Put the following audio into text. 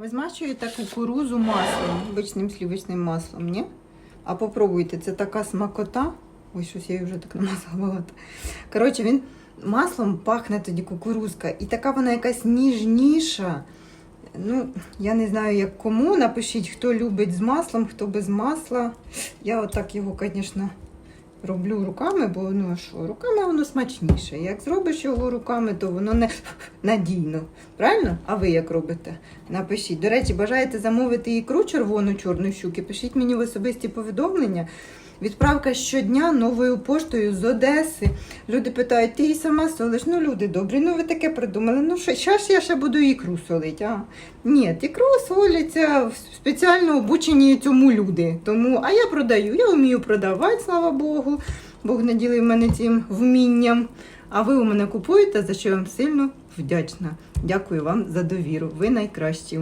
Ви змащуєте кукурузу маслом, обичним сливочним маслом, ні? А попробуйте, це така смакота. Ой, щось я її вже так намазала багато. Коротше, він маслом пахне тоді кукурузка. І така вона якась ніжніша. Ну, я не знаю, як кому. Напишіть, хто любить з маслом, хто без масла. Я отак його, звісно, роблю руками, бо ну а що, руками воно смачніше. Як зробиш його руками, то воно не надійно. Правильно? А ви як робите? Напишіть. До речі, бажаєте замовити ікру червону чорну щуки? Пишіть мені в особисті повідомлення. Відправка щодня новою поштою з Одеси. Люди питають, ти її сама солиш? Ну, люди добрі, ну ви таке придумали. Ну що, ж я ще буду ікру солити? А? Ні, ікру соляться спеціально обучені цьому люди. Тому, а я продаю, я вмію продавати, слава Бог наділив мене цим вмінням. А ви у мене купуєте, за що я вам сильно вдячна. Дякую вам за довіру. Ви найкращі.